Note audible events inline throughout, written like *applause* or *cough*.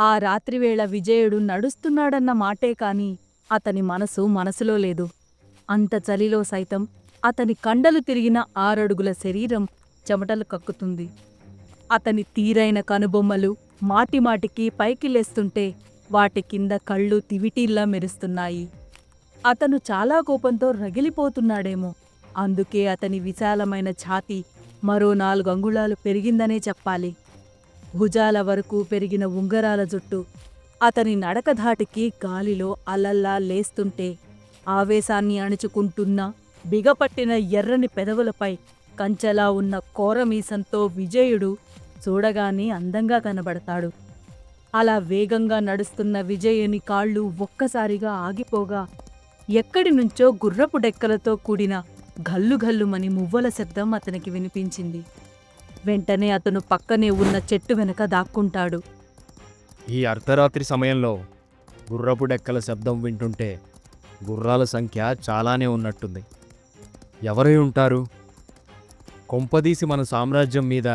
ఆ రాత్రివేళ విజయుడు నడుస్తున్నాడన్న మాటే కాని అతని మనసు మనసులో లేదు. అంత చలిలో సైతం అతని కండలు తిరిగిన ఆరడుగుల శరీరం చెమటలు కక్కుతుంది. అతని తీరైన కనుబొమ్మలు మాటిమాటికి పైకి లేస్తుంటే వాటి కింద కళ్ళు తివిటీల్లా మెరుస్తున్నాయి. అతను చాలా కోపంతో రగిలిపోతున్నాడేమో. అందుకే అతని విశాలమైన ఛాతీ మరో నాలుగు అంగుళాలు పెరిగిందనే చెప్పాలి. భుజాల వరకు పెరిగిన ఉంగరాల జుట్టు. అతని నడకధాటికి గాలిలో అలల్లా లేస్తుంటే ఆవేశాన్ని అణుచుకుంటున్న బిగపట్టిన ఎర్రని పెదవులపై కంచెలా ఉన్న కోరమీసంతో విజయుడు చూడగానే అందంగా కనబడతాడు. అలా వేగంగా నడుస్తున్న విజయుని కాళ్ళు ఒక్కసారిగా ఆగిపోగా ఎక్కడి నుంచో గుర్రపు డెక్కలతో కూడిన ఘల్లుఘల్లుమని మువ్వల శబ్దం అతనికి వినిపించింది. వెంటనే అతను పక్కనే ఉన్న చెట్టు వెనక దాక్కుంటాడు. ఈ అర్ధరాత్రి సమయంలో గుర్రపు డెక్కల శబ్దం వింటుంటే గుర్రాల సంఖ్య చాలానే ఉన్నట్టుంది. ఎవరై ఉంటారు? కొంపదీసి మన సామ్రాజ్యం మీద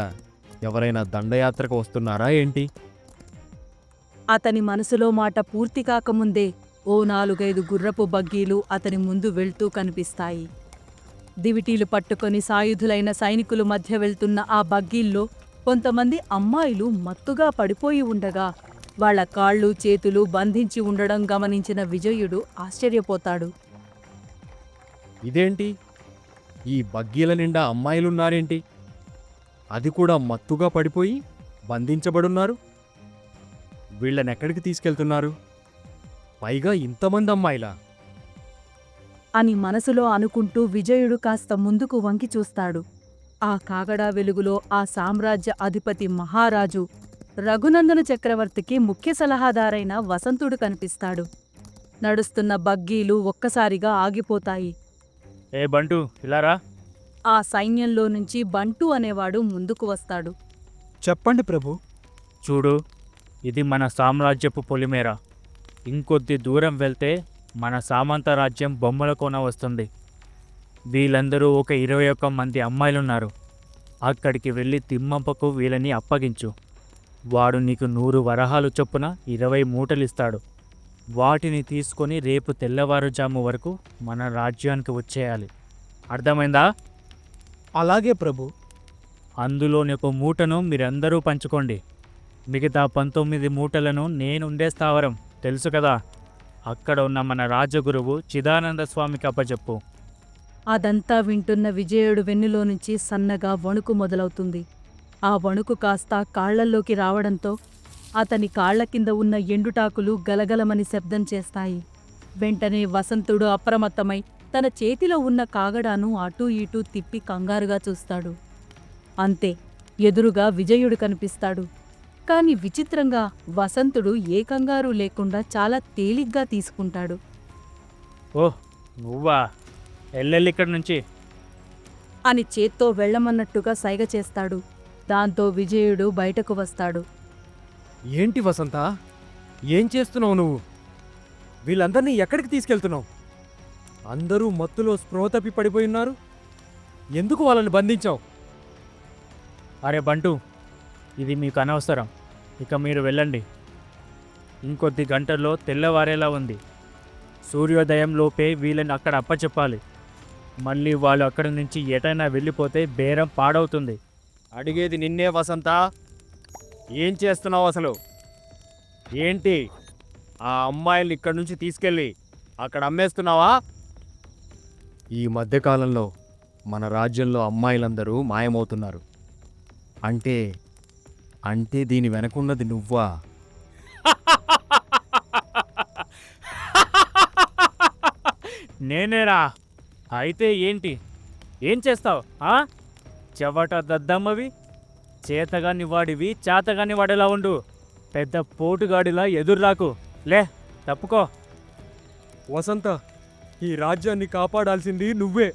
ఎవరైనా దండయాత్రకు వస్తున్నారా ఏంటి? అతని మనసులో మాట పూర్తి కాకముందే ఓ నాలుగైదు గుర్రపు బగ్గీలు అతని ముందు వెళ్తూ కనిపిస్తాయి. దివిటీలు పట్టుకొని సాయుధులైన సైనికులు మధ్య వెళ్తున్న ఆ బగ్గీల్లో కొంతమంది అమ్మాయిలు మత్తుగా పడిపోయి ఉండగా వాళ్ళ కాళ్ళు చేతులు బంధించి ఉండడం గమనించిన విజయుడు ఆశ్చర్యపోతాడు. ఇదేంటి? ఈ బగ్గీల నిండా అమ్మాయిలున్నారేంటి? అది కూడా మత్తుగా పడిపోయి బంధించబడున్నారు? వీళ్ళనెక్కడికి తీసుకెళ్తున్నారు? పైగా ఇంతమంది అమ్మాయిలా. అని మనసులో అనుకుంటూ విజయుడు కాస్త ముందుకు వంకి చూస్తాడు. ఆ కాగడా వెలుగులో ఆ సామ్రాజ్య అధిపతి మహారాజు రఘునందన చక్రవర్తికి ముఖ్య సలహాదారైన వసంతుడు కనిపిస్తాడు. నడుస్తున్న బగ్గీలు ఒక్కసారిగా ఆగిపోతాయి. ఏ బంటు ఇలారా ఆ సైన్యంలో నుంచి బంటు అనేవాడు ముందుకు వస్తాడు. చెప్పండి ప్రభు. చూడు ఇది మన సామ్రాజ్యపు పొలిమేర. ఇంకొద్ది దూరం వెళ్తే మన సామంత రాజ్యం బొమ్మల కోన వస్తుంది. వీళ్ళందరూ ఒక ఇరవై ఒక్క మంది అమ్మాయిలున్నారు. అక్కడికి వెళ్ళి తిమ్మప్పకు వీళ్ళని అప్పగించు. వాడు నీకు నూరు వరహాలు చొప్పున ఇరవై మూటలిస్తాడు. వాటిని తీసుకొని రేపు తెల్లవారుజాము వరకు మన రాజ్యానికి వచ్చేయాలి. అర్థమైందా? అలాగే ప్రభు. అందులోని ఒక మూటను మీరందరూ పంచుకోండి. మిగతా పంతొమ్మిది మూటలను నేనుండే స్థావరం. తెలుసు కదా? అక్కడ ఉన్న మన రాజగురువు చిదానంద స్వామికి అప్పచెప్పు అదంతా వింటున్న విజయుడు వెన్నులో నుంచి సన్నగా వణుకు మొదలవుతుంది. ఆ వణుకు కాస్త కాళ్ళల్లోకి రావడంతో అతని కాళ్ళ కింద ఉన్న ఎండుటాకులు గలగలమని శబ్దం చేస్తాయి. వెంటనే వసంతుడు అప్రమత్తమై తన చేతిలో ఉన్న కాగడాను అటూ ఇటూ తిప్పి కంగారుగా చూస్తాడు. అంతే ఎదురుగా విజయుడు కనిపిస్తాడు. కాని విచిత్రంగా వసంతుడు ఏ కంగారు లేకుండా చాలా తేలిగ్గా తీసుకుంటాడు. ఓహ్ నువ్వా? ఎల్లెల్లి ఇక్కడి నుంచి. అని చేత్తో వెళ్ళమన్నట్టుగా సైగ చేస్తాడు. దాంతో విజయుడు బయటకు వస్తాడు. ఏంటి వసంత? ఏం చేస్తున్నావు నువ్వు? వీళ్ళందరినీ ఎక్కడికి తీసుకెళ్తున్నావు? అందరూ మత్తులో స్పృహ తప్పి పడిపోయి ఉన్నారు. ఎందుకు వాళ్ళని బంధించావు? అరే బంటు ఇది మీకు అనవసరం. ఇక మీరు వెళ్ళండి. ఇంకొద్ది గంటల్లో తెల్లవారేలా ఉంది. సూర్యోదయం లోపే వీళ్ళని అక్కడ అప్పచెప్పాలి. మళ్ళీ వాళ్ళు అక్కడి నుంచి ఎటైనా వెళ్ళిపోతే బేరం పాడవుతుంది. అడిగేది నిన్నే వసంత. ఏం చేస్తున్నావు అసలు? ఏంటి? ఆ అమ్మాయిల్ని ఇక్కడి నుంచి తీసుకెళ్ళి అక్కడ అమ్మేస్తున్నావా? ఈ మధ్యకాలంలో మన రాజ్యంలో అమ్మాయిలందరూ మాయమవుతున్నారు. అంటే అంటే దీని వెనకున్నది నువ్వా? నేనేరా. అయితే ఏంటి? ఏం చేస్తావు ఆ? చెవట దద్దమ్మవి చేతగాని వాడివి చేతగాని వాడిలా ఉండు. పెద్ద పోటుగాడిలా ఎదుర్రాకు లే తప్పుకో. వసంత ఈ రాజ్యాన్ని కాపాడాల్సింది నువ్వే.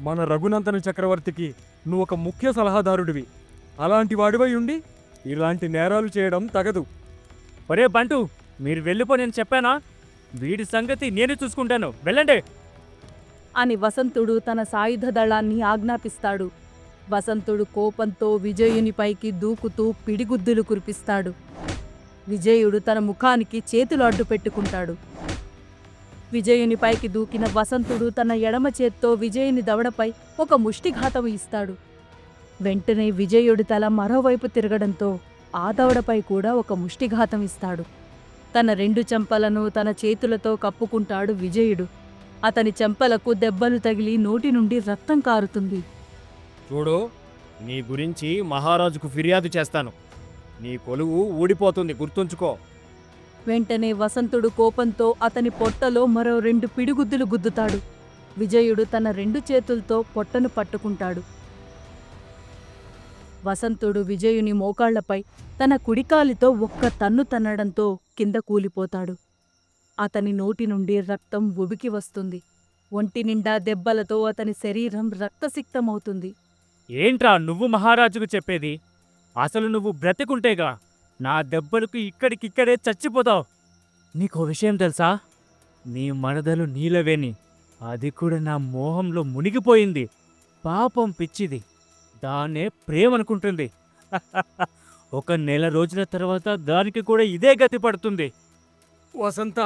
మన రఘునందన చక్రవర్తికి నువ్వు ఒక ముఖ్య సలహాదారుడివి. అలాంటి వాడివై ఉండి ఇలాంటి నేరాలు చేయడం తగదు. ఒరే బంటు మీరు వెళ్ళిపో నేను చెప్పానా? వీడి సంగతి నేను చూసుకుంటాను. వెళ్ళండి. అని వసంతుడు తన సాయుధ దళాన్ని ఆజ్ఞాపిస్తాడు. వసంతుడు కోపంతో విజయునిపైకి దూకుతూ పిడిగుద్దులు కురిపిస్తాడు. విజయుడు తన ముఖానికి చేతులు అడ్డు పెట్టుకుంటాడు. విజయునిపైకి దూకిన వసంతుడు తన ఎడమ చేత్తో విజయుని దవడపై ఒక ముష్టిఘాతం ఇస్తాడు. వెంటనే విజయుడి తల మరోవైపు తిరగడంతో ఆ దవడపై కూడా ఒక ముష్టిఘాతం ఇస్తాడు. తన రెండు చెంపలను తన చేతులతో కప్పుకుంటాడు విజయుడు. అతని చెంపలకు దెబ్బలు తగిలి నోటి నుండి రక్తం కారుతుంది. చూడు నీ గురించి మహారాజుకు ఫిర్యాదు చేస్తాను. నీ కొలువు ఊడిపోతుంది గుర్తుంచుకో. వెంటనే వసంతుడు కోపంతో అతని పొట్టలో మరో రెండు పిడిగుద్దులు గుద్దుతాడు. విజయుడు తన రెండు చేతులతో పొట్టను పట్టుకుంటాడు. వసంతుడు విజయుని మోకాళ్ళపై తన కుడికాలితో ఒక్క తన్ను తన్నడంతో కింద కూలిపోతాడు. అతని నోటి నుండి రక్తం ఉబికి వస్తుంది. ఒంటి నిండా దెబ్బలతో అతని శరీరం రక్తసిక్తమవుతుంది. ఏంట్రా నువ్వు మహారాజుకు చెప్పేది? అసలు నువ్వు బ్రతికుంటేగా నా దెబ్బలకు ఇక్కడికిక్కడే చచ్చిపోతావు. నీకో విషయం తెలుసా? నీ మరదలు నీలవేని అది కూడా నా మోహంలో మునిగిపోయింది. పాపం పిచ్చిది. దాన్నే ప్రేమనుకుంటుంది. *laughs* ఒక నెల రోజుల తర్వాత దానికి కూడా ఇదే గతి పడుతుంది. వసంత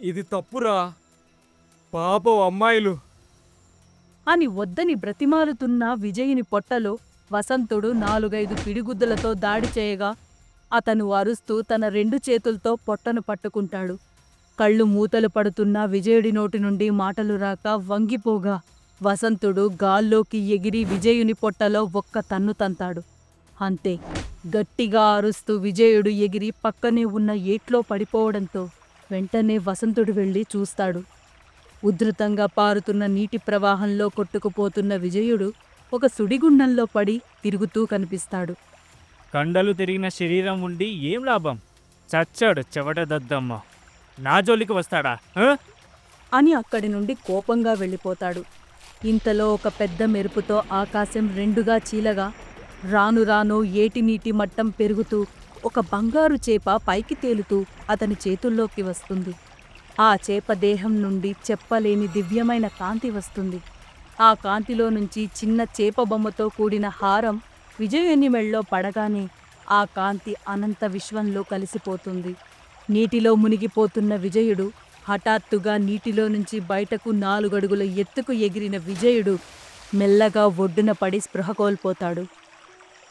ఇది తప్పురా. పాపం అమ్మాయిలు. అని వద్దని బ్రతిమాలుతున్న విజయుని పొట్టలో వసంతుడు నాలుగైదు పిడిగుద్దులతో దాడి చేయగా అతను అరుస్తూ తన రెండు చేతులతో పొట్టను పట్టుకుంటాడు. కళ్ళు మూతలు పడుతున్న విజయుడి నోటి నుండి మాటలు రాక వంగిపోగా వసంతుడు గాల్లోకి ఎగిరి విజయుని పొట్టలో ఒక్క తన్ను తంతాడు. అంతే గట్టిగా అరుస్తూ విజయుడు ఎగిరి పక్కనే ఉన్న ఏట్లో పడిపోవడంతో వెంటనే వసంతుడు వెళ్ళి చూస్తాడు. ఉధృతంగా పారుతున్న నీటి ప్రవాహంలో కొట్టుకుపోతున్న విజయుడు ఒక సుడిగుండంలో పడి తిరుగుతూ కనిపిస్తాడు. కండలు తిరిగిన శరీరం ఉండి ఏం లాభం? చచ్చాడు చెవట దద్దమ్మ. నా జోలికి వస్తాడా? అని అక్కడి నుండి కోపంగా వెళ్ళిపోతాడు. ఇంతలో ఒక పెద్ద మెరుపుతో ఆకాశం రెండుగా చీలగా రాను రాను ఏటి నీటి మట్టం పెరుగుతూ ఒక బంగారు చేప పైకి తేలుతూ అతని చేతుల్లోకి వస్తుంది. ఆ చేప దేహం నుండి చెప్పలేని దివ్యమైన కాంతి వస్తుంది. ఆ కాంతిలో నుంచి చిన్న చేప బొమ్మతో కూడిన హారం విజయుని మెళ్ళో పడగానే ఆ కాంతి అనంత విశ్వంలో కలిసిపోతుంది. నీటిలో మునిగిపోతున్న విజయుడు హఠాత్తుగా నీటిలో నుంచి బయటకు నాలుగడుగుల ఎత్తుకు ఎగిరిన విజయుడు మెల్లగా ఒడ్డున పడి స్పృహ కోల్పోతాడు.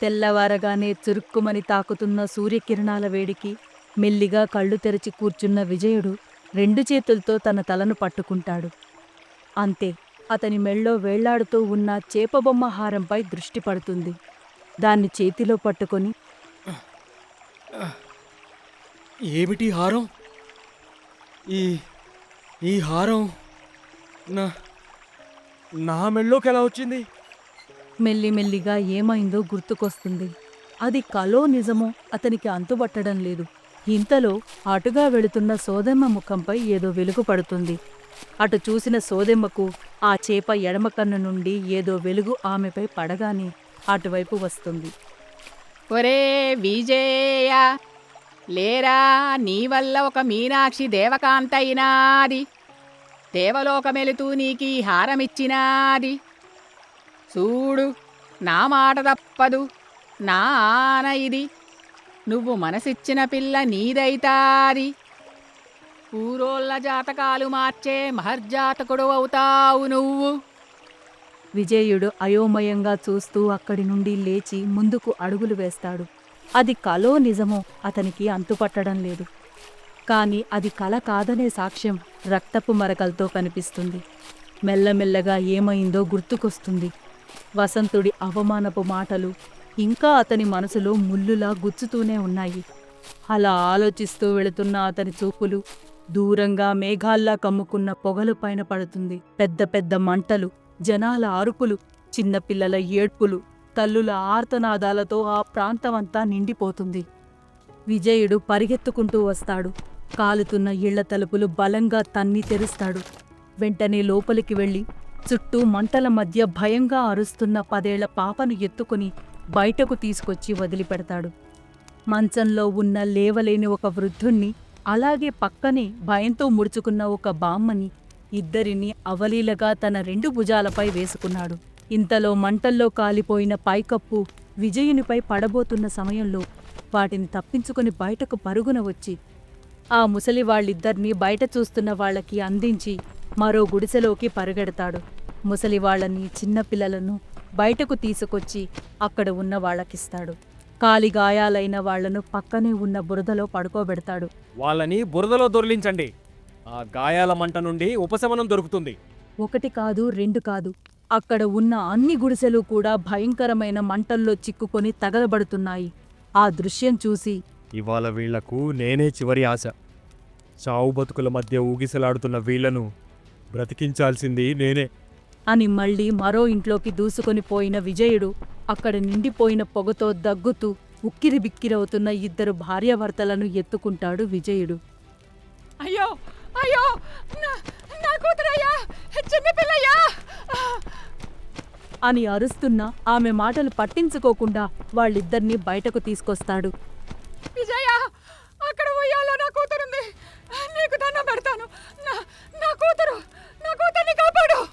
తెల్లవారగానే చురుక్కుమని తాకుతున్న సూర్యకిరణాల వేడికి మెల్లిగా కళ్ళు తెరిచి కూర్చున్న విజయుడు రెండు చేతులతో తన తలను పట్టుకుంటాడు. అంతే అతని మెళ్ళో వేళ్ళాడుతూ ఉన్న చేపబొమ్మ హారంపై దృష్టి పడుతుంది. దాన్ని చేతిలో పట్టుకొని ఏమిటి హారం? ఈ ఈ హారం నా నా మెళ్ళోకి ఎలా వచ్చింది? మెల్లిమెల్లిగా ఏమైందో గుర్తుకొస్తుంది. అది కలో నిజమో అతనికి అంతుబట్టడం లేదు. ఇంతలో అటుగా వెళుతున్న సోదెమ్మ ముఖంపై ఏదో వెలుగు పడుతుంది. అటు చూసిన సోదెమ్మకు ఆ చేప ఎడమ కన్ను నుండి ఏదో వెలుగు ఆమెపై పడగానే అటువైపు వస్తుంది. ఒరే విజయ! లేరా నీ వల్ల ఒక మీనాక్షి దేవకాంత అయినాది దేవలోకమెలుతూ నీకీ హారమిచ్చినాది. చూడు నా మాట తప్పదు నా ఆన ఇది. నువ్వు మనసిచ్చిన పిల్ల నీదైతాది. ఊరోళ్ళ జాతకాలు మార్చే మహర్జాతకుడు అవుతావు నువ్వు. విజయుడు అయోమయంగా చూస్తూ అక్కడి నుండి లేచి ముందుకు అడుగులు వేస్తాడు. అది కలో నిజమో అతనికి అంతుపట్టడం లేదు. కాని అది కల కాదనే సాక్ష్యం రక్తపు మరకలతో కనిపిస్తుంది. మెల్లమెల్లగా ఏమైందో గుర్తుకొస్తుంది. వసంతుడి అవమానపు మాటలు ఇంకా అతని మనసులో ముల్లులా గుచ్చుతూనే ఉన్నాయి. అలా ఆలోచిస్తూ వెళుతున్న అతని చూపులు దూరంగా మేఘాల్లా కమ్ముకున్న పొగలు పైన పడుతుంది. పెద్ద పెద్ద మంటలు జనాల అరుపులు చిన్నపిల్లల ఏడ్పులు తల్లుల ఆర్తనాదాలతో ఆ ప్రాంతమంతా నిండిపోతుంది. విజయుడు పరిగెత్తుకుంటూ వస్తాడు. కాలుతున్న ఇళ్ళ తలుపులు బలంగా తన్ని తెరుస్తాడు. వెంటనే లోపలికి వెళ్ళి చుట్టూ మంటల మధ్య భయంగా అరుస్తున్న పదేళ్ళ పాపను ఎత్తుకుని బయటకు తీసుకొచ్చి వదిలిపెడతాడు. మంచంలో ఉన్న లేవలేని ఒక వృద్ధుణ్ణి అలాగే పక్కనే భయంతో ముడుచుకున్న ఒక బామ్మని ఇద్దరిని అవలీలగా తన రెండు భుజాలపై వేసుకున్నాడు. ఇంతలో మంటల్లో కాలిపోయిన పైకప్పు విజయునిపై పడబోతున్న సమయంలో వాటిని తప్పించుకొని బయటకు పరుగున వచ్చి ఆ ముసలి వాళ్ళిద్దరినీ బయట చూస్తున్న వాళ్ళకి అందించి మరో గుడిసెలోకి పరుగెడతాడు. ముసలి వాళ్ళని చిన్నపిల్లలను బయటకు తీసుకొచ్చి అక్కడ ఉన్న వాళ్ళకిస్తాడు. కాలి గాయాలైన వాళ్ళను పక్కనే ఉన్న బురదలో పడుకోబెడతాడు. వాళ్ళని బురదలో దొర్లించండి. ఆ గాయాల మంట నుండి ఉపశమనం దొరుకుతుంది. ఒకటి కాదు రెండు కాదు. అక్కడ ఉన్న అన్ని గుడిసెలు కూడా భయంకరమైన మంటల్లో చిక్కుకొని తగలబడుతున్నాయి. ఆ దృశ్యం చూసి ఇవాళ వీళ్ళకు నేనే చివరి ఆశ. చావు బతుకుల మధ్య ఊగిసలాడుతున్న వీళ్ళను బ్రతికించాల్సింది నేనే. అని మళ్ళీ మరో ఇంట్లోకి దూసుకొని పోయిన విజయుడు అక్కడ నిండిపోయిన పొగతో దగ్గుతూ ఉక్కిరి బిక్కిరవుతున్న ఇద్దరు భార్యాభర్తలను ఎత్తుకుంటాడు విజయుడు. అయ్యో అయ్యో నా- నా కూతురయ్యా చిన్నపిల్లయ్యా అని అరుస్తున్న ఆమె మాటలు పట్టించుకోకుండా వాళ్ళిద్దరినీ బయటకు తీసుకొస్తాడు. విజయ అక్కడ ఉయ్యాలో నా కూతురుంది. నీకు దండం పెడతాను. నా కూతురు నా కూతుర్ని కాపాడు.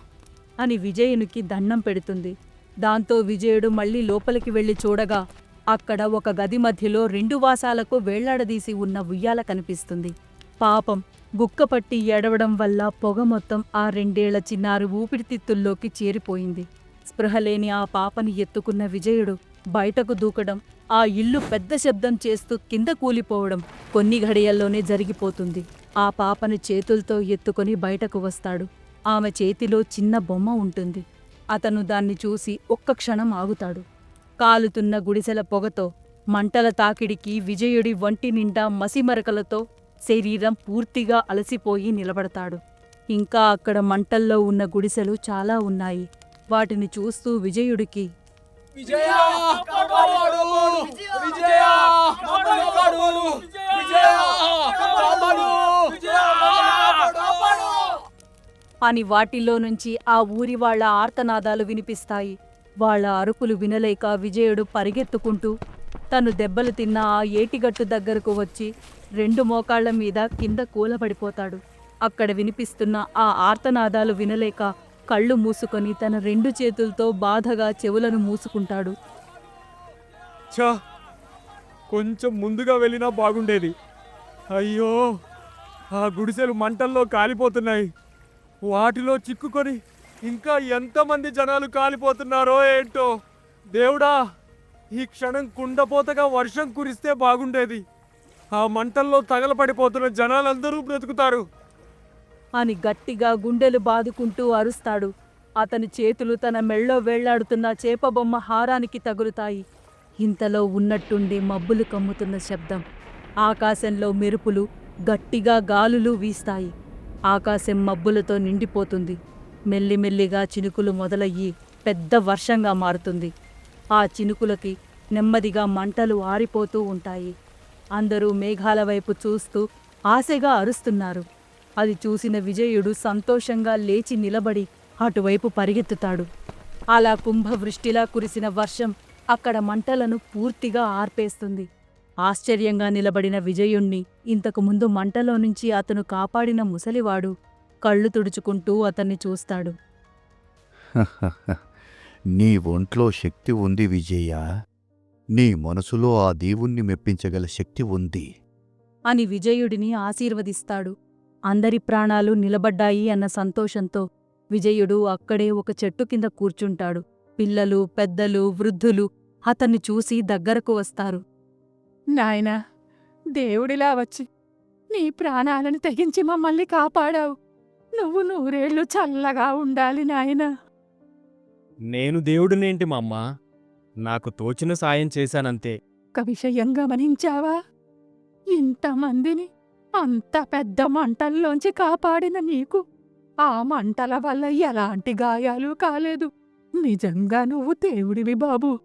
అని విజయునికి దండం పెడుతుంది. దాంతో విజయుడు మళ్ళీ లోపలికి వెళ్ళి చూడగా అక్కడ ఒక గది మధ్యలో రెండు వాసాలకు వేళ్ళాడదీసి ఉన్న ఉయ్యాల కనిపిస్తుంది. పాపం గుక్కపట్టి ఎడవడం వల్ల పొగ మొత్తం ఆ రెండేళ్ళ చిన్నారి ఊపిరితిత్తుల్లోకి చేరిపోయింది. స్పృహలేని ఆ పాపని ఎత్తుకున్న విజయుడు బయటకు దూకడం ఆ ఇల్లు పెద్ద శబ్దం చేస్తూ కింద కూలిపోవడం కొన్ని ఘడియల్లోనే జరిగిపోతుంది. ఆ పాపని చేతులతో ఎత్తుకొని బయటకు వస్తాడు. ఆమె చేతిలో చిన్న బొమ్మ ఉంటుంది. అతను దాన్ని చూసి ఒక్క క్షణం ఆగుతాడు. కాలుతున్న గుడిసెల పొగతో మంటల తాకిడికి విజయుడి వంటి నిండా మసిమరకలతో శరీరం పూర్తిగా అలసిపోయి నిలబడతాడు. ఇంకా అక్కడ మంటల్లో ఉన్న గుడిసెలు చాలా ఉన్నాయి. వాటిని చూస్తూ విజయుడికి అని వాటిల్లో నుంచి ఆ ఊరి వాళ్ళ ఆర్తనాదాలు వినిపిస్తాయి. వాళ్ళ అరుపులు వినలేక విజయుడు పరిగెత్తుకుంటూ తను దెబ్బలు తిన్న ఆ ఏటిగట్టు దగ్గరకు వచ్చి రెండు మోకాళ్ళ మీద కింద కూలబడిపోతాడు. అక్కడ వినిపిస్తున్న ఆ ఆర్తనాదాలు వినలేక కళ్ళు మూసుకొని తన రెండు చేతులతో బాధగా చెవులను మూసుకుంటాడు. ఛా! కొంచెం ముందుగా వెళ్ళినా బాగుండేది. అయ్యో! ఆ గుడిసెలు మంటల్లో కాలిపోతున్నాయి. వాటిలో చిక్కుకొని ఇంకా ఎంతమంది జనాలు కాలిపోతున్నారో ఏంటో! దేవుడా! ఈ క్షణం కుండపోతగా వర్షం కురిస్తే బాగుండేది. ఆ మంటల్లో తగలపడిపోతున్న జనాలందరూ బ్రతుకుతారు. అని గట్టిగా గుండెలు బాదుకుంటూ అరుస్తాడు. అతని చేతులు తన మెళ్ళో వేళ్ళాడుతున్న చేపబొమ్మ హారానికి తగులుతాయి. ఇంతలో ఉన్నట్టుండి మబ్బులు కమ్ముతున్న శబ్దం. ఆకాశంలో మెరుపులు గట్టిగా గాలులు వీస్తాయి. ఆకాశం మబ్బులతో నిండిపోతుంది. మెల్లిమెల్లిగా చినుకులు మొదలయ్యి పెద్ద వర్షంగా మారుతుంది. ఆ చినుకులకి నెమ్మదిగా మంటలు ఆరిపోతూ ఉంటాయి. అందరూ మేఘాల వైపు చూస్తూ ఆశగా అరుస్తున్నారు. అది చూసిన విజయుడు సంతోషంగా లేచి నిలబడి అటువైపు పరిగెత్తుతాడు. అలా కుంభవృష్టిలా కురిసిన వర్షం అక్కడ మంటలను పూర్తిగా ఆర్పేస్తుంది. ఆశ్చర్యంగా నిలబడిన విజయుణ్ణి ఇంతకు ముందు మంటలో నుంచి అతను కాపాడిన ముసలివాడు కళ్ళు తుడుచుకుంటూ అతన్ని చూస్తాడు. నీ ఒంట్లో శక్తి ఉంది విజయ. నీ మనసులో ఆ దేవుణ్ణి మెప్పించగల శక్తి ఉంది. అని విజయుడిని ఆశీర్వదిస్తాడు. అందరి ప్రాణాలు నిలబడ్డాయి అన్న సంతోషంతో విజయుడు అక్కడే ఒక చెట్టు కింద కూర్చుంటాడు. పిల్లలు పెద్దలు వృద్ధులు అతన్ని చూసి దగ్గరకు వస్తారు. నాయనా దేవుడిలా వచ్చి నీ ప్రాణాలను తెగించి మమ్మల్ని కాపాడావు. నువ్వు నూరేళ్ళు చల్లగా ఉండాలి నాయనా. నేను దేవుడినేంటి మా అమ్మ నాకు తోచిన సాయం చేశానంతే. ఒక విషయం గమనించావా ఇంతమందిని అంత పెద్ద మంటల్లోంచి కాపాడిన నీకు ఆ మంటల వల్ల ఎలాంటి గాయాలు కాలేదు. నిజంగా నువ్వు దేవుడివి బాబు.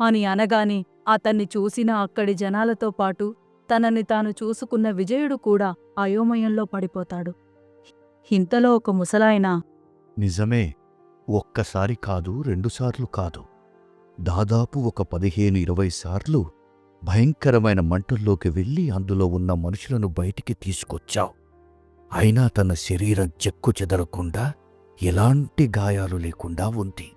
అని అనగానే అతన్ని చూసిన అక్కడి జనాలతో పాటు తనని తాను చూసుకున్న విజయుడు కూడా అయోమయంలో పడిపోతాడు. ఇంతలో ఒక ముసలాయన నిజమే ఒక్కసారి కాదు రెండుసార్లు కాదు. దాదాపు ఒక పదిహేను ఇరవై సార్లు భయంకరమైన మంటల్లోకి వెళ్ళి అందులో ఉన్న మనుషులను బయటికి తీసుకొచ్చావు. అయినా తన శరీరం చెక్కు చెదరకుండా ఎలాంటి గాయాలు లేకుండా ఉంది.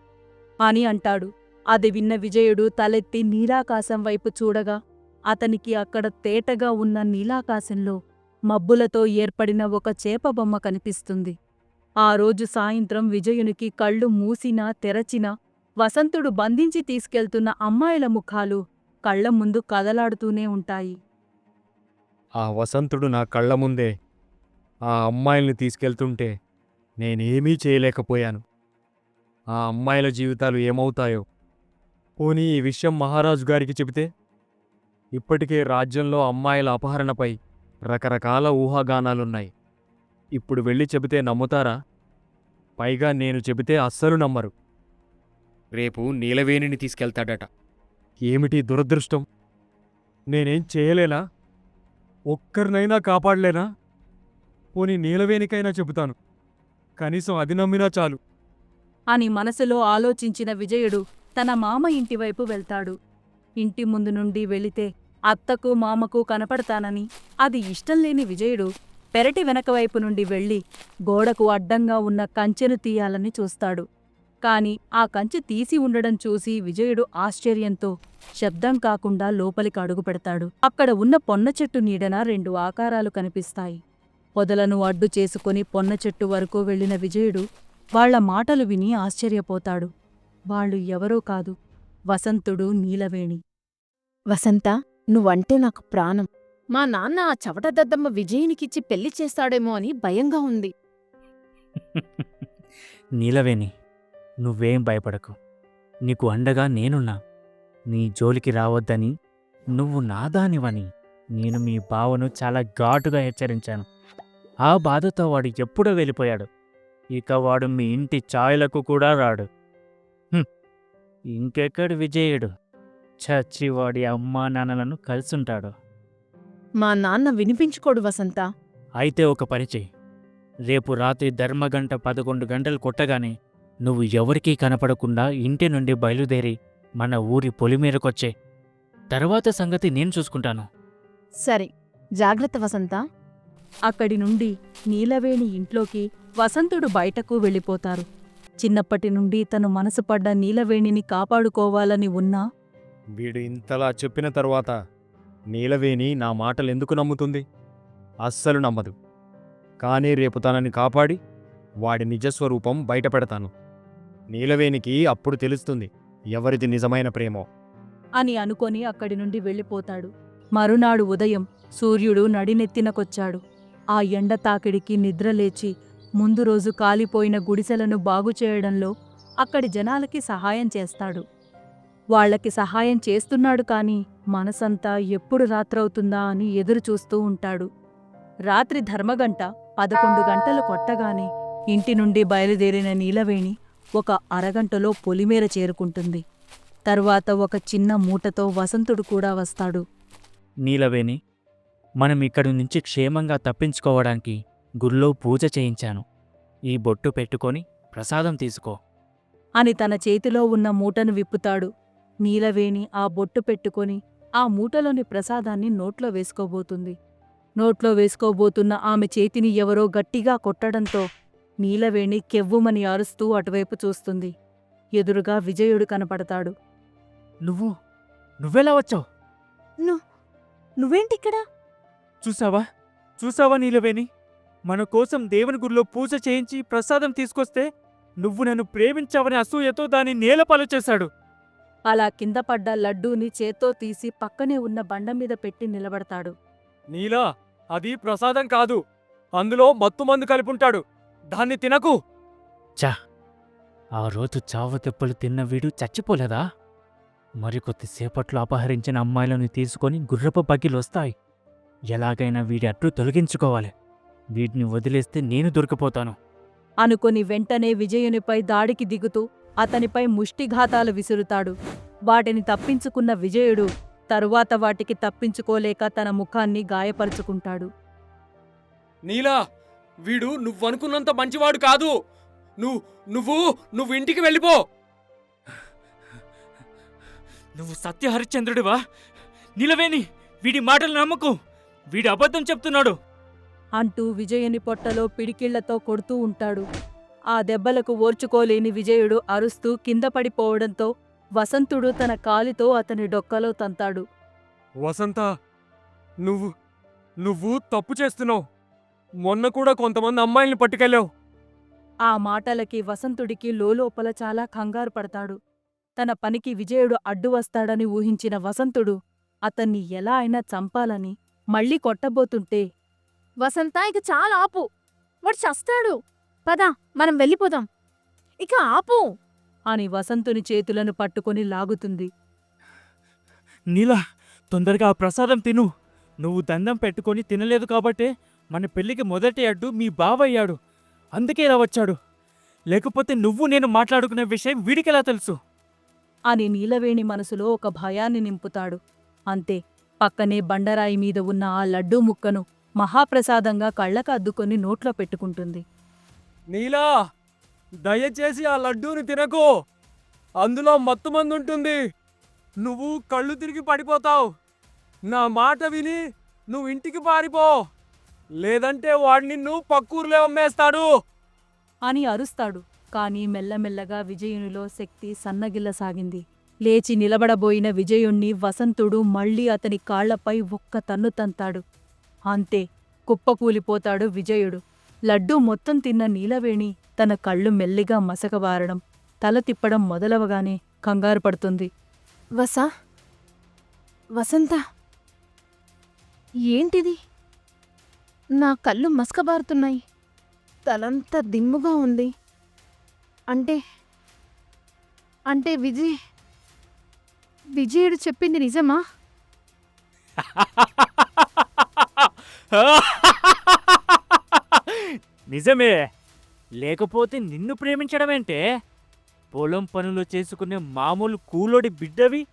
అని అంటాడు. అది విన్న విజయుడు తలెత్తి నీలాకాశం వైపు చూడగా అతనికి అక్కడ తేటగా ఉన్న నీలాకాశంలో మబ్బులతో ఏర్పడిన ఒక చేపబొమ్మ కనిపిస్తుంది. ఆ రోజు సాయంత్రం విజయునికి కళ్ళు మూసినా తెరచినా వసంతుడు బంధించి తీసుకెళ్తున్న అమ్మాయిల ముఖాలు కళ్ళ ముందు కదలాడుతూనే ఉంటాయి. ఆ వసంతుడు నా కళ్ళ ముందే ఆ అమ్మాయిల్ని తీసుకెళ్తుంటే నేనేమీ చేయలేకపోయాను. ఆ అమ్మాయిల జీవితాలు ఏమవుతాయో. పోనీ ఈ విషయం మహారాజు గారికి చెబితే? ఇప్పటికే రాజ్యంలో అమ్మాయిల అపహరణపై రకరకాల ఊహాగానాలున్నాయి. ఇప్పుడు వెళ్ళి చెబితే నమ్ముతారా? పైగా నేను చెబితే అస్సలు నమ్మరు. రేపు నీలవేణిని తీసుకెళ్తాడట. ఏమిటి దురదృష్టం? నేనేం చేయలేనా? ఒక్కరినైనా కాపాడలేనా? పోనీ నీలవేనికైనా చెబుతాను. కనీసం అది నమ్మినా చాలు. అని మనసులో ఆలోచించిన విజయుడు తన మామ ఇంటివైపు వెళ్తాడు. ఇంటి ముందు నుండి వెళితే అత్తకు మామకు కనపడతానని అది ఇష్టం లేని విజయుడు పెరటి వెనకవైపు నుండి వెళ్ళి గోడకు అడ్డంగా ఉన్న కంచెను తీయాలని చూస్తాడు. కాని ఆ కంచె తీసి ఉండడం చూసి విజయుడు ఆశ్చర్యంతో శబ్దం కాకుండా లోపలికి అడుగు పెడతాడు. అక్కడ ఉన్న పొన్న చెట్టు నీడన రెండు ఆకారాలు కనిపిస్తాయి. పొదలను అడ్డు చేసుకుని పొన్న చెట్టు వరకు వెళ్ళిన విజయుడు వాళ్ళ మాటలు విని ఆశ్చర్యపోతాడు. వాళ్ళు ఎవరో కాదు వసంతుడు నీలవేణి. వసంత నువ్వంటే నాకు ప్రాణం. మా నాన్న ఆ చవట దద్దమ్మ విజయునికిచ్చి పెళ్ళి చేస్తాడేమో అని భయంగా ఉంది. *laughs* నీలవేణి నువ్వేం భయపడకు. నీకు అండగా నేనున్నా. నీ జోలికి రావద్దని నువ్వు నాదానివని నేను మీ బావను చాలా ఘాటుగా హెచ్చరించాను. ఆ బాధతో వాడు ఎప్పుడో వెళ్ళిపోయాడు. ఇక వాడు మీ ఇంటి ఛాయలకు కూడా రాడు. ఇంకెక్కడ ఇంకెక్కడు విజయుడు? చచ్చి వాడి అమ్మా నాన్నలను కలిసుంటాడు. మా నాన్న వినిపించుకోడు వసంత. అయితే ఒక పని చెయ్యి రేపు రాత్రి ధర్మగంట పదకొండు గంటలు కొట్టగానే నువ్వు ఎవరికీ కనపడకుండా ఇంటి నుండి బయలుదేరి మన ఊరి పొలిమేరకొచ్చే తర్వాత సంగతి నేను చూసుకుంటాను. సరే జాగ్రత్త వసంత. అక్కడి నుండి నీలవేణి ఇంట్లోకి వసంతుడు బయటకు వెళ్ళిపోతారు. చిన్నప్పటి నుండి తను మనసు పడ్డ నీలవేణిని కాపాడుకోవాలని ఉన్నా వీడు ఇంతలా చెప్పిన తరువాత నీలవేణి నా మాటలెందుకు నమ్ముతుంది? అస్సలు నమ్మదు. కానీ రేపు తనని కాపాడి వాడి నిజస్వరూపం బయటపెడతాను. నీలవేణికి అప్పుడు తెలుస్తుంది ఎవరిది నిజమైన ప్రేమో. అని అనుకొని అక్కడి నుండి వెళ్ళిపోతాడు. మరునాడు ఉదయం సూర్యుడు నడినెత్తినకొచ్చాడు. ఆ ఎండ తాకిడికి నిద్రలేచి ముందు రోజు కాలిపోయిన గుడిసెలను బాగుచేయడంలో అక్కడి జనాలకి సహాయం చేస్తాడు. వాళ్ళకి సహాయం చేస్తున్నాడు కాని మనసంతా ఎప్పుడు రాత్రవుతుందా అని ఎదురుచూస్తూ ఉంటాడు. రాత్రి ధర్మగంట పదకొండు గంటలు కొట్టగానే ఇంటి నుండి బయలుదేరిన నీలవేణి ఒక అరగంటలో పొలిమేర చేరుకుంటుంది. తరువాత ఒక చిన్న మూటతో వసంతుడు కూడా వస్తాడు. నీలవేణి మనం ఇక్కడి నుంచి క్షేమంగా తప్పించుకోవడానికి గుళ్ళో పూజ చేయించాను. ఈ బొట్టు పెట్టుకొని ప్రసాదం తీసుకో. అని తన చేతిలో ఉన్న మూటను విప్పుతాడు. నీలవేణి ఆ బొట్టు పెట్టుకొని ఆ మూటలోని ప్రసాదాన్ని నోట్లో వేసుకోబోతుంది. నోట్లో వేసుకోబోతున్న ఆమె చేతిని ఎవరో గట్టిగా కొట్టడంతో నీలవేణి కెవ్వుమని అరుస్తూ అటువైపు చూస్తుంది. ఎదురుగా విజయుడు కనపడతాడు. నువ్వు నువ్వెలా వచ్చావు? నువ్వేంటిక్కడ? చూసావా? చూసావా నీలవేణి? మన కోసం దేవుని గుడిలో పూజ చేయించి ప్రసాదం తీసుకొస్తే నువ్వు నన్ను ప్రేమించావని అసూయతో దాన్ని నేలపాలు చేశాడు. అలా కింద పడ్డ లడ్డూని చేత్తో తీసి పక్కనే ఉన్న బండ మీద పెట్టి నిలబడతాడు. నీలా అది ప్రసాదం కాదు. అందులో మత్తుమందు కలిపుంటాడు. దాన్ని తినకు. ఆ రోజు చావు దెబ్బలు తిన్న వీడు చచ్చిపోలేదా? మరికొద్దిసేపట్లో అపహరించిన అమ్మాయిలను తీసుకొని గుర్రపు బగ్గిలొస్తాయి ఎలాగైనా వీడి అట్లు తొలగించుకోవాలి. వీటిని వదిలేస్తే నేను దొరికిపోతాను. అనుకొని వెంటనే విజయునిపై దాడికి దిగుతూ అతనిపై ముష్టిఘాతాలు విసురుతాడు. వాటిని తప్పించుకున్న విజయుడు తరువాత వాటికి తప్పించుకోలేక తన ముఖాన్ని గాయపరుచుకుంటాడు. నీలా వీడు నువ్వనుకున్నంత మంచివాడు కాదు. నువ్వు నువ్వు నువ్వు ఇంటికి వెళ్ళిపో. నువ్వు సత్య హరిశ్చంద్రుడివా నిలవేని వీడి మాటలు నమ్మకు. వీడి అబద్ధం చెప్తున్నాడు. అంటూ విజయుని పొట్టలో పిడికిళ్ళతో కొడుతూ ఉంటాడు. ఆ దెబ్బలకు ఓర్చుకోలేని విజయుడు అరుస్తూ కింద పడిపోవడంతో వసంతుడు తన కాలితో అతని డొక్కలో తంతాడు. వసంత నువ్వు నువ్వు తప్పు చేస్తున్నావు. మొన్న కూడా కొంతమంది అమ్మాయిల్ని పట్టుకెళ్ళావు. ఆ మాటలకి వసంతుడికి లోలోపల చాలా కంగారు పడతాడు. తన పనికి విజయుడు అడ్డు వస్తాడని ఊహించిన వసంతుడు అతన్ని ఎలా అయినా చంపాలని మళ్ళీ కొట్టబోతుంటే వసంత ఇక చాలా ఆపు వాడు చస్తాడు. పద మనం వెళ్ళిపోదాం. ఇక ఆపు. అని వసంతుని చేతులను పట్టుకొని లాగుతుంది. నీలా తొందరగా ఆ ప్రసాదం తిను. నువ్వు దండం పెట్టుకొని తినలేదు కాబట్టే మన పెళ్ళికి మొదటి అడ్డు మీ బావయ్యాడు. అందుకే ఇలా వచ్చాడు. లేకపోతే నువ్వు నేను మాట్లాడుకునే విషయం వీడికెలా తెలుసు? అని నీలవేణి మనసులో ఒక భయాన్ని నింపుతాడు. అంతే పక్కనే బండరాయి మీద ఉన్న ఆ లడ్డూ ముక్కను మహాప్రసాదంగా కళ్ళకు అద్దుకొని నోట్లో పెట్టుకుంటుంది. నీలా దయచేసి ఆ లడ్డూని తినకు. అందులో మత్తు మందు ఉంటుంది. నువ్వు కళ్ళు తిరిగి పడిపోతావు. నా మాట విని నువ్వు ఇంటికి పారిపో. లేదంటే వాడు నిన్ను పక్కూర్లో అమ్మేస్తాడు. అని అరుస్తాడు. కానీ మెల్లమెల్లగా విజయునిలో శక్తి సన్నగిల్లసాగింది. లేచి నిలబడబోయిన విజయుణ్ణి వసంతుడు మళ్ళీ అతని కాళ్ళపై ఒక్క తన్ను తంతాడు. అంతే కుప్పకూలిపోతాడు విజయుడు. లడ్డూ మొత్తం తిన్న నీలవేణి తన కళ్ళు మెల్లిగా మసకబారడం తల తిప్పడం మొదలవగానే కంగారు పడుతుంది. వస వసంత ఏంటిది? నా కళ్ళు మసకబారుతున్నాయి. తలంతా దిమ్ముగా ఉంది. అంటే అంటే విజయ్ విజయుడు చెప్పింది నిజమా? *laughs* నిజమే. లేకపోతే నిన్ను ప్రేమించడమేంటే? పొలం పనులు చేసుకునే మామూలు కూలోడి బిడ్డవి?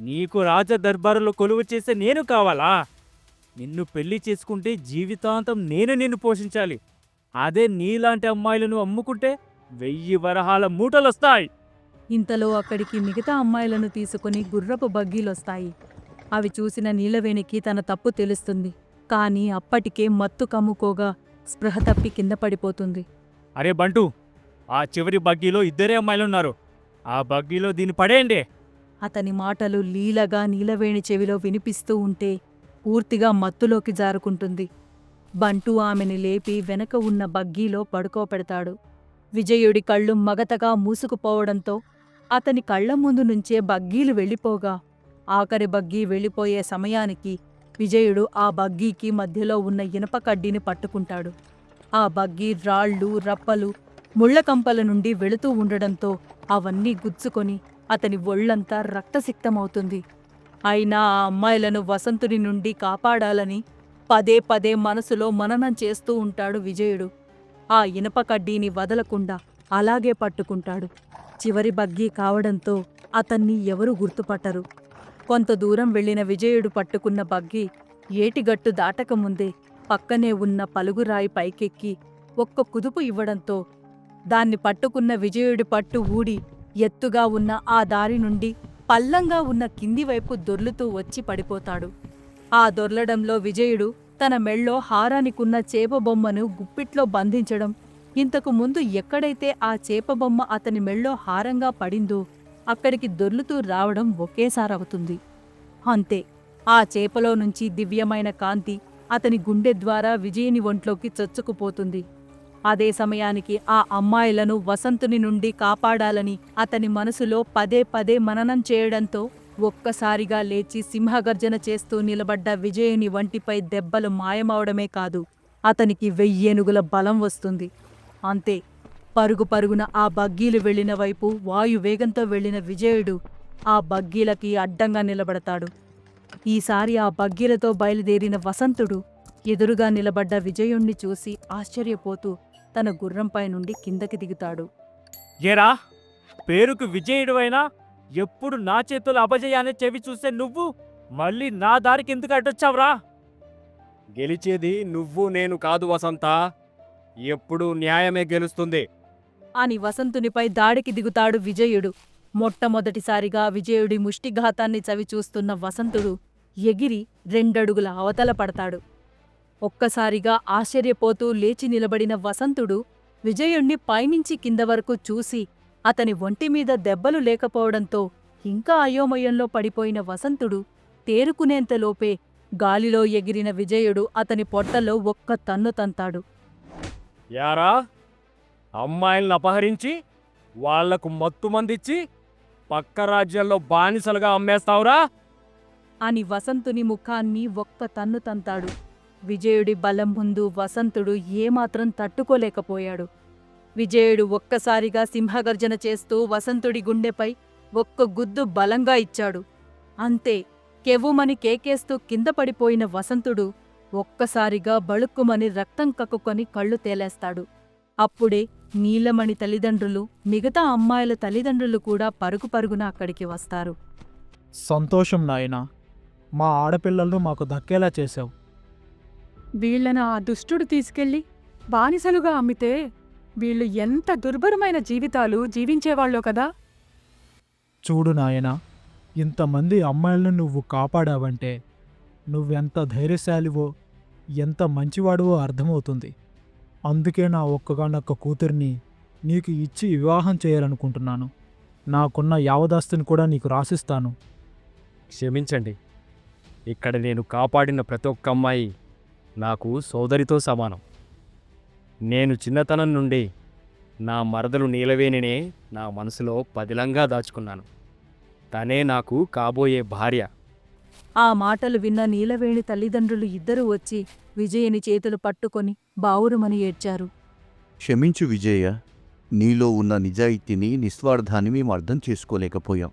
నీకు రాజ దర్బారులో కొలువు చేసే నేను కావాలా? నిన్ను పెళ్ళి చేసుకుంటే జీవితాంతం నేను నిన్ను పోషించాలి. అదే నీలాంటి అమ్మాయిలను అమ్ముకుంటే వెయ్యి వరహాల మూటలొస్తాయి. ఇంతలో అక్కడికి మిగతా అమ్మాయిలను తీసుకుని గుర్రపు బగ్గీలొస్తాయి. అవి చూసిన నీలవేణికి తన తప్పు తెలుస్తుంది. కానీ అప్పటికే మత్తు కమ్ముకోగా స్పృహ తప్పి కింద పడిపోతుంది. అరే బంటు ఆ చివరి బగ్గీలో ఇద్దరే అమ్మాయిలున్నారు. ఆ బగ్గీలో దీన్ని పడేయండి. అతని మాటలు లీలగా నీలవేణి చెవిలో వినిపిస్తూ ఉంటే పూర్తిగా మత్తులోకి జారుకుంటుంది. బంటు ఆమెని లేపి వెనక ఉన్న బగ్గీలో పడుకోపెడతాడు విజయుడి కళ్ళు మగతగా మూసుకుపోవడంతో అతని కళ్ళ ముందు నుంచే బగ్గీలు వెళ్ళిపోగా ఆఖరి బగ్గీ వెళ్ళిపోయే సమయానికి విజయుడు ఆ బగ్గీకి మధ్యలో ఉన్న ఇనప కడ్డీని పట్టుకుంటాడు. ఆ బగ్గీ రాళ్ళు రప్పలు ముళ్ళకంపల నుండి వెళుతూ ఉండడంతో అవన్నీ గుచ్చుకొని అతని ఒళ్ళంతా రక్తసిక్తమవుతుంది. అయినా ఆ అమ్మాయిలను వసంతుని నుండి కాపాడాలని పదే పదే మనసులో మననం చేస్తూ ఉంటాడు విజయుడు. ఆ ఇనప కడ్డీని వదలకుండా అలాగే పట్టుకుంటాడు. చివరి బగ్గీ కావడంతో అతన్ని ఎవరూ గుర్తుపట్టరు. కొంత దూరం వెళ్ళిన విజయుడు పట్టుకున్న బగ్గి ఏటిగట్టు దాటకముందే పక్కనే ఉన్న పలుగురాయి పైకెక్కి ఒక్క కుదుపు ఇవ్వడంతో దాన్ని పట్టుకున్న విజయుడి పట్టు ఊడి ఎత్తుగా ఉన్న ఆ దారి నుండి పల్లంగా ఉన్న కింది వైపు దొర్లుతూ వచ్చి పడిపోతాడు. ఆ దొర్లడంలో విజయుడు తన మెళ్ళో హారానికున్న చేపబొమ్మను గుప్పిట్లో బంధించడం ఇంతకు ముందు ఎక్కడైతే ఆ చేపబొమ్మ అతని మెళ్ళో హారంగా పడిందో అక్కడికి దొర్లుతూ రావడం ఒకేసారవుతుంది. అంతే ఆ చేపలో నుంచి దివ్యమైన కాంతి అతని గుండె ద్వారా విజయుని ఒంట్లోకి చొచ్చుకుపోతుంది. అదే సమయానికి ఆ అమ్మాయిలను వసంతుని నుండి కాపాడాలని అతని మనసులో పదే పదే మననం చేయడంతో ఒక్కసారిగా లేచి సింహగర్జన చేస్తూ నిలబడ్డ విజయుని వంటిపై దెబ్బలు మాయమవడమే కాదు అతనికి వెయ్యేనుగుల బలం వస్తుంది. అంతే పరుగు పరుగున ఆ బగ్గీలు వెళ్ళిన వైపు వాయువేగంతో వెళ్ళిన విజయుడు ఆ బగ్గీలకి అడ్డంగా నిలబడతాడు. ఈసారి ఆ బగ్గీలతో బయలుదేరిన వసంతుడు ఎదురుగా నిలబడ్డ విజయుణ్ణి చూసి ఆశ్చర్యపోతూ తన గుర్రంపై నుండి కిందకి దిగుతాడు. ఏరా? పేరుకు విజయుడువైనా ఎప్పుడు నా చేతుల అపజయాన్ని చెవి చూస్తే నువ్వు? మళ్ళీ నా దారికి ఎందుకు అడ్డొచ్చావురా? గెలిచేది నువ్వు నేను కాదు వసంత. ఎప్పుడు న్యాయమే గెలుస్తుంది. అని వసంతునిపై దాడికి దిగుతాడు విజయుడు. మొట్టమొదటిసారిగా విజయుడి ముష్టిఘాతాన్ని చవిచూస్తున్న వసంతుడు ఎగిరి రెండడుగుల అవతల పడతాడు. ఒక్కసారిగా ఆశ్చర్యపోతూ లేచి నిలబడిన వసంతుడు విజయుణ్ణి పైనుంచి కింద వరకు చూసి అతని ఒంటిమీద దెబ్బలు లేకపోవడంతో ఇంకా అయోమయంలో పడిపోయిన వసంతుడు తేరుకునేంతలోపే గాలిలో ఎగిరిన విజయుడు అతని పొట్టలో ఒక్క తన్ను తంతాడు. యారా? అమ్మాయిలను అపహరించి వాళ్ళకు మత్తు మందిచ్చి పక్క రాజ్యాల్లో బానిసలుగా అమ్మేస్తావురా? అని వసంతుని ముఖాన్ని ఒక్క తన్ను తంతాడు. విజయుడి బలం ముందు వసంతుడు ఏమాత్రం తట్టుకోలేకపోయాడు. విజయుడు ఒక్కసారిగా సింహగర్జన చేస్తూ వసంతుడి గుండెపై ఒక్క గుద్దు బలంగా ఇచ్చాడు. అంతే కెవ్వుమని కేకేస్తూ కింద పడిపోయిన వసంతుడు ఒక్కసారిగా బళుక్కుమని రక్తం కక్కుకొని కళ్ళు తేలేస్తాడు. అప్పుడే నీలమణి తల్లిదండ్రులు మిగతా అమ్మాయిల తల్లిదండ్రులు కూడా పరుగు పరుగున అక్కడికి వస్తారు. సంతోషం నాయనా. మా ఆడపిల్లలను మాకు దక్కేలా చేశావు. వీళ్ళను ఆ దుష్టుడు తీసుకెళ్ళి బానిసలుగా అమ్మితే వీళ్ళు ఎంత దుర్భరమైన జీవితాలు జీవించేవాళ్ళో కదా. చూడు నాయనా ఇంతమంది అమ్మాయిలను నువ్వు కాపాడావంటే నువ్వెంత ధైర్యశాలివో ఎంత మంచివాడివో అర్థమవుతుంది. అందుకే నా ఒక్కగానొక్క కూతుర్ని నీకు ఇచ్చి వివాహం చేయాలనుకుంటున్నాను. నాకున్న యావదాస్తిని కూడా నీకు రాసిస్తాను. క్షమించండి. ఇక్కడ నేను కాపాడిన ప్రతి ఒక్క అమ్మాయి నాకు సోదరితో సమానం. నేను చిన్నతనం నుండి నా మరదలు నీలవేణినే నా మనసులో పదిలంగా దాచుకున్నాను. తనే నాకు కాబోయే భార్య. ఆ మాటలు విన్న నీలవేణి తల్లిదండ్రులు ఇద్దరూ వచ్చి విజయని చేతులు పట్టుకొని బావురుమని ఏడ్చారు. క్షమించు విజయ నీలో ఉన్న నిజాయితీని నిస్వార్థాన్ని మేము అర్థం చేసుకోలేకపోయాం.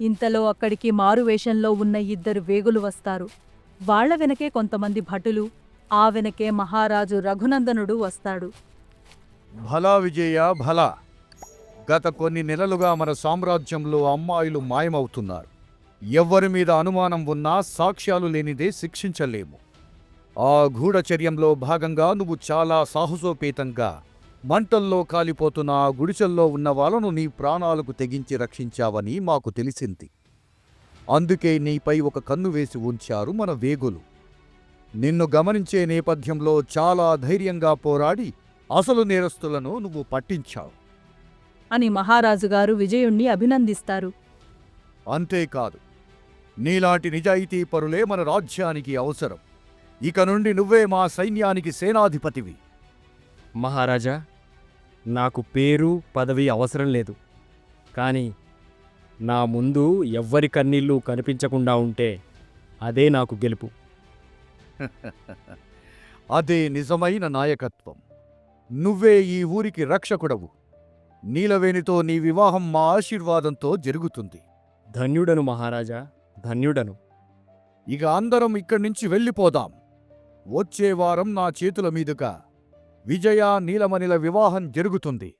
ఇంతలో అక్కడికి మారువేషంలో ఉన్న ఇద్దరు వేగులు వస్తారు. వాళ్ళ వెనకే కొంతమంది భటులు ఆ వెనకే మహారాజు రఘునందనుడు వస్తాడు. భలా విజయ భలా. గత కొన్ని నెలలుగా మన సామ్రాజ్యంలో అమ్మాయిలు మాయమవుతున్నారు. ఎవ్వరి మీద అనుమానం ఉన్నా సాక్ష్యాలు లేనిదే శిక్షించలేము. ఆ గూఢచర్యంలో భాగంగా నువ్వు చాలా సాహసోపేతంగా మంటల్లో కాలిపోతున్న ఆ గుడిసెల్లో ఉన్న వాళ్ళను నీ ప్రాణాలకు తెగించి రక్షించావని మాకు తెలిసింది. అందుకే నీపై ఒక కన్ను వేసి ఉంచారు మన వేగులు. నిన్ను గమనించే నేపథ్యంలో చాలా ధైర్యంగా పోరాడి అసలు నేరస్తులను నువ్వు పట్టించావు. అని మహారాజుగారు విజయుణ్ణి అభినందిస్తారు. అంతేకాదు నీలాంటి నిజాయితీ పరులే మన రాజ్యానికి అవసరం. ఇక నుండి నువ్వే మా సైన్యానికి సేనాధిపతివి. మహారాజా నాకు పేరు పదవి అవసరం లేదు. కానీ నా ముందు ఎవ్వరి కన్నీళ్ళు కనిపించకుండా ఉంటే అదే నాకు గెలుపు. *laughs* అదే నిజమైన నాయకత్వం. నువ్వే ఈ ఊరికి రక్షకుడవు. నీలవేణితో నీ వివాహం మా ఆశీర్వాదంతో జరుగుతుంది. ధన్యుడను మహారాజా ధన్యుడను. ఇక అందరం ఇక్కడి నుంచి వెళ్ళిపోదాం. వచ్చే వారం నా చేతుల మీదుగా విజయ నీలమణిల వివాహం జరుగుతుంది.